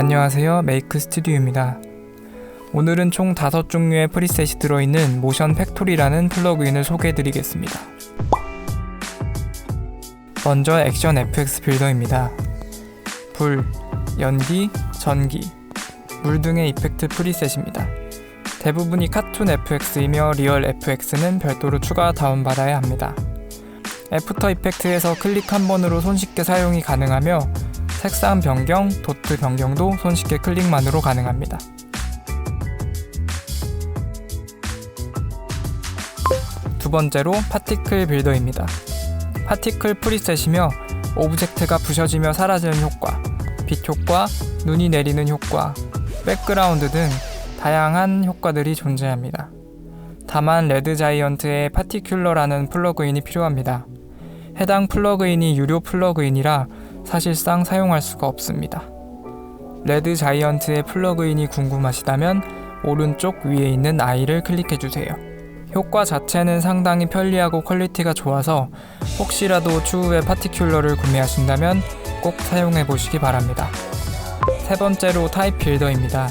안녕하세요. 메이크 스튜디오입니다. 오늘은 총 5종류의 프리셋이 들어있는 모션 팩토리라는 플러그인을 소개해드리겠습니다. 먼저 액션 FX 빌더입니다. 불, 연기, 전기, 물 등의 이펙트 프리셋입니다. 대부분이 카툰 FX이며 리얼 FX는 별도로 추가 다운받아야 합니다. 애프터 이펙트에서 클릭 한 번으로 손쉽게 사용이 가능하며 색상 변경, 도트 변경도 손쉽게 클릭만으로 가능합니다. 두 번째로 파티클 빌더입니다. 파티클 프리셋이며 오브젝트가 부셔지며 사라지는 효과, 빛 효과, 눈이 내리는 효과, 백그라운드 등 다양한 효과들이 존재합니다. 다만 레드 자이언트의 파티큘러라는 플러그인이 필요합니다. 해당 플러그인이 유료 플러그인이라 사실상 사용할 수가 없습니다. 레드 자이언트의 플러그인이 궁금하시다면 오른쪽 위에 있는 아이를 클릭해 주세요. 효과 자체는 상당히 편리하고 퀄리티가 좋아서 혹시라도 추후에 파티큘러를 구매하신다면 꼭 사용해 보시기 바랍니다. 세 번째로 타입 빌더입니다.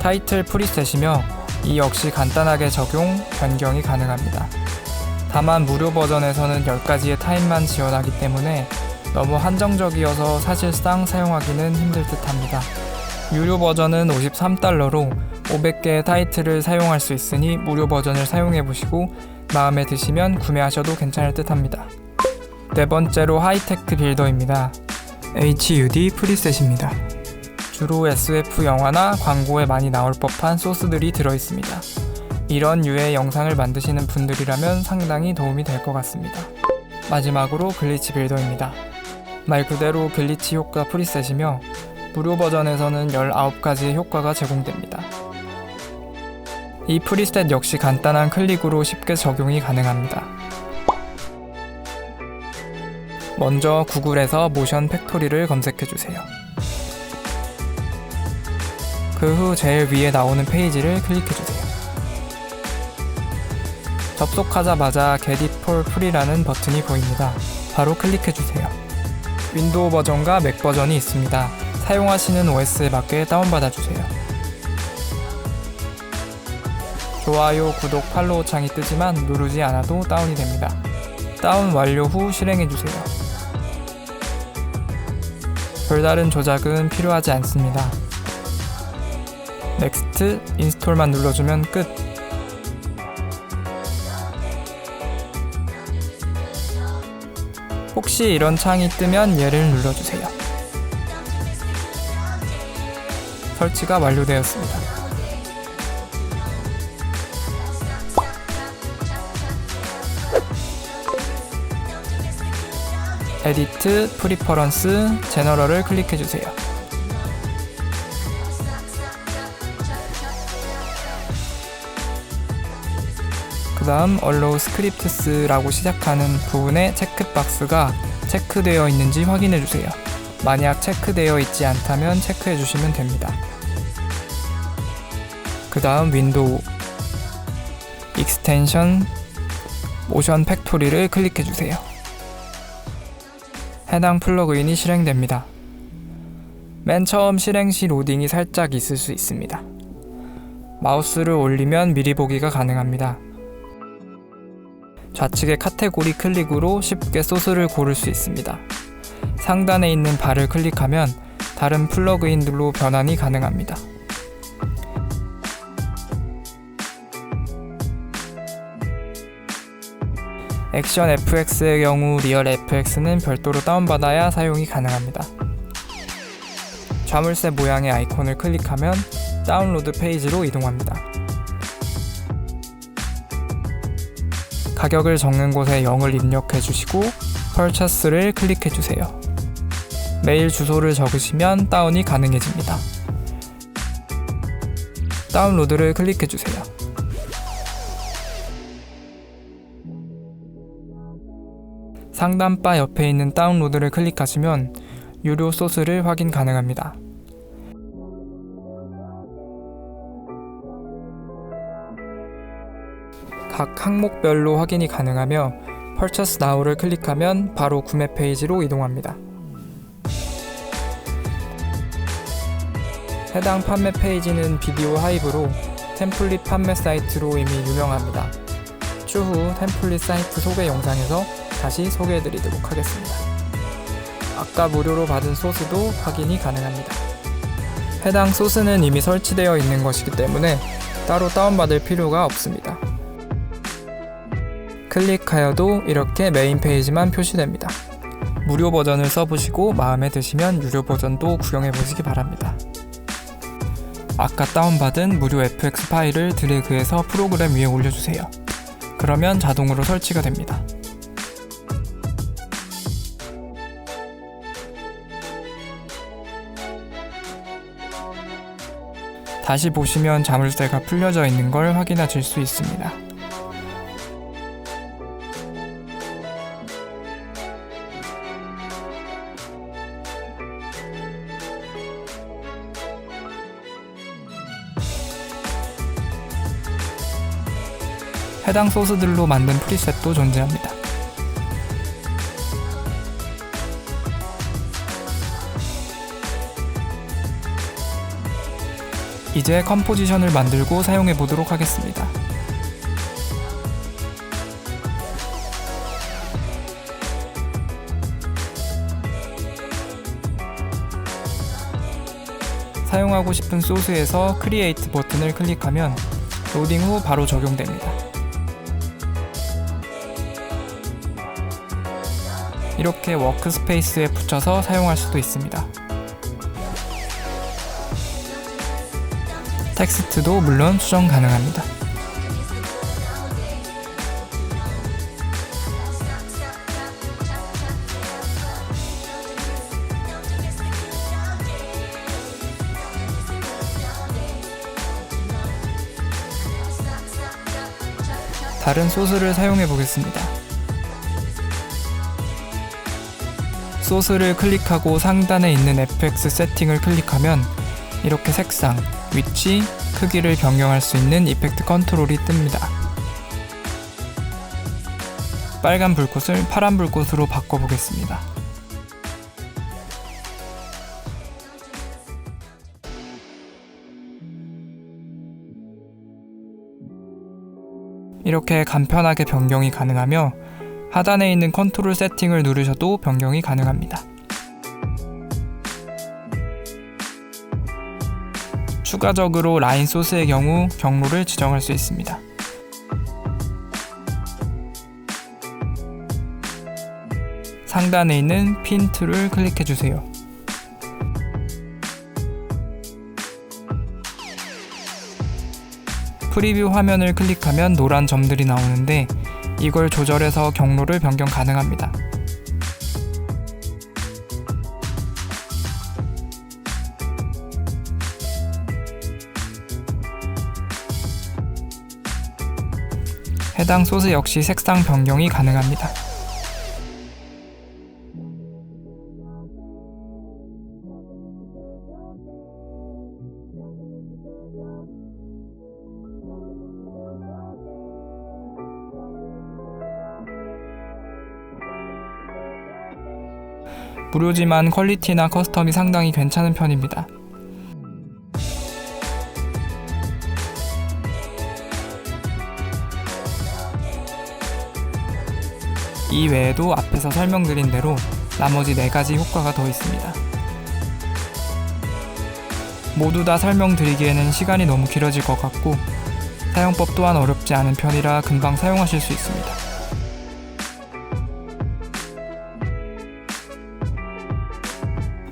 타이틀 프리셋이며 이 역시 간단하게 적용, 변경이 가능합니다. 다만 무료 버전에서는 10가지의 타입만 지원하기 때문에 너무 한정적이어서 사실상 사용하기는 힘들 듯 합니다. 유료 버전은 53달러로 500개의 타이틀을 사용할 수 있으니 무료 버전을 사용해 보시고 마음에 드시면 구매하셔도 괜찮을 듯 합니다. 네 번째로 하이테크 빌더입니다. HUD 프리셋입니다. 주로 SF 영화나 광고에 많이 나올 법한 소스들이 들어있습니다. 이런 유의 영상을 만드시는 분들이라면 상당히 도움이 될 것 같습니다. 마지막으로 글리치 빌더입니다. 말 그대로 글리치 효과 프리셋이며 무료 버전에서는 19가지의 효과가 제공됩니다. 이 프리셋 역시 간단한 클릭으로 쉽게 적용이 가능합니다. 먼저 구글에서 모션 팩토리를 검색해 주세요. 그 후 제일 위에 나오는 페이지를 클릭해 주세요. 접속하자마자 Get It for Free라는 버튼이 보입니다. 바로 클릭해 주세요. 윈도우 버전과 맥 버전이 있습니다. 사용하시는 OS에 맞게 다운받아 주세요. 좋아요, 구독, 팔로우 창이 뜨지만 누르지 않아도 다운이 됩니다. 다운 완료 후 실행해 주세요. 별다른 조작은 필요하지 않습니다. 넥스트, 인스톨만 눌러주면 끝. 혹시 이런 창이 뜨면 얘를 눌러주세요. 설치가 완료되었습니다. 에디트, 프리퍼런스, 제너럴을 클릭해주세요. 그 다음 Allow Scripts라고 시작하는 부분에 체크박스가 체크되어 있는지 확인해 주세요. 만약 체크되어 있지 않다면 체크해 주시면 됩니다. 그 다음 윈도우 익스텐션 모션 팩토리를 클릭해 주세요. 해당 플러그인이 실행됩니다. 맨 처음 실행 시 로딩이 살짝 있을 수 있습니다. 마우스를 올리면 미리 보기가 가능합니다. 좌측의 카테고리 클릭으로 쉽게 소스를 고를 수 있습니다. 상단에 있는 발을 클릭하면 다른 플러그인들로 변환이 가능합니다. 액션 FX의 경우 리얼 FX는 별도로 다운받아야 사용이 가능합니다. 자물쇠 모양의 아이콘을 클릭하면 다운로드 페이지로 이동합니다. 가격을 적는 곳에 0을 입력해 주시고 펄처스를 클릭해 주세요. 메일 주소를 적으시면 다운이 가능해집니다. 다운로드를 클릭해 주세요. 상단 바 옆에 있는 다운로드를 클릭하시면 유료 소스를 확인 가능합니다. 각 항목별로 확인이 가능하며 Purchase Now를 클릭하면 바로 구매 페이지로 이동합니다. 해당 판매 페이지는 비디오 하이브로 템플릿 판매 사이트로 이미 유명합니다. 추후 템플릿 사이트 소개 영상에서 다시 소개해드리도록 하겠습니다. 아까 무료로 받은 소스도 확인이 가능합니다. 해당 소스는 이미 설치되어 있는 것이기 때문에 따로 다운받을 필요가 없습니다. 클릭하여도 이렇게 메인 페이지만 표시됩니다. 무료 버전을 써보시고 마음에 드시면 유료 버전도 구경해 보시기 바랍니다. 아까 다운받은 무료 FX 파일을 드래그해서 프로그램 위에 올려주세요. 그러면 자동으로 설치가 됩니다. 다시 보시면 자물쇠가 풀려져 있는 걸 확인하실 수 있습니다. 해당 소스들로 만든 프리셋도 존재합니다. 이제 컴포지션을 만들고 사용해 보도록 하겠습니다. 사용하고 싶은 소스에서 크리에이트 버튼을 클릭하면 로딩 후 바로 적용됩니다. 이렇게 워크스페이스에 붙여서 사용할 수도 있습니다. 텍스트도 물론 수정 가능합니다. 다른 소스를 사용해 보겠습니다. 소스를 클릭하고 상단에 있는 FX 세팅을 클릭하면 이렇게 색상, 위치, 크기를 변경할 수 있는 이펙트 컨트롤이 뜹니다. 빨간 불꽃을 파란 불꽃으로 바꿔보겠습니다. 이렇게 간편하게 변경이 가능하며 하단에 있는 컨트롤 세팅을 누르셔도 변경이 가능합니다. 추가적으로 라인 소스의 경우 경로를 지정할 수 있습니다. 상단에 있는 핀 툴을 클릭해 주세요. 프리뷰 화면을 클릭하면 노란 점들이 나오는데 이걸 조절해서 경로를 변경 가능합니다. 해당 소스 역시 색상 변경이 가능합니다. 무료지만 퀄리티나 커스텀이 상당히 괜찮은 편입니다. 이 외에도 앞에서 설명드린 대로 나머지 4가지 효과가 더 있습니다. 모두 다 설명드리기에는 시간이 너무 길어질 것 같고 사용법 또한 어렵지 않은 편이라 금방 사용하실 수 있습니다.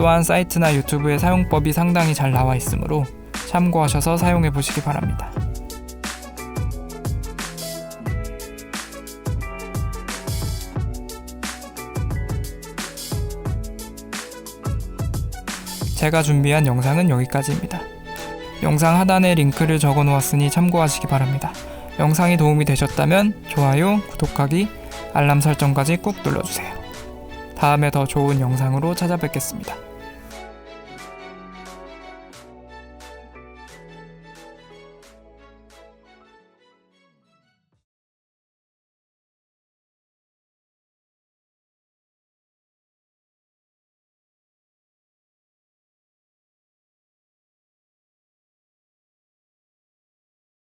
또한 사이트나 유튜브에 사용법이 상당히 잘 나와 있으므로 참고하셔서 사용해 보시기 바랍니다. 제가 준비한 영상은 여기까지입니다. 영상 하단에 링크를 적어 놓았으니 참고하시기 바랍니다. 영상이 도움이 되셨다면 좋아요, 구독하기, 알람 설정까지 꾹 눌러주세요. 다음에 더 좋은 영상으로 찾아뵙겠습니다.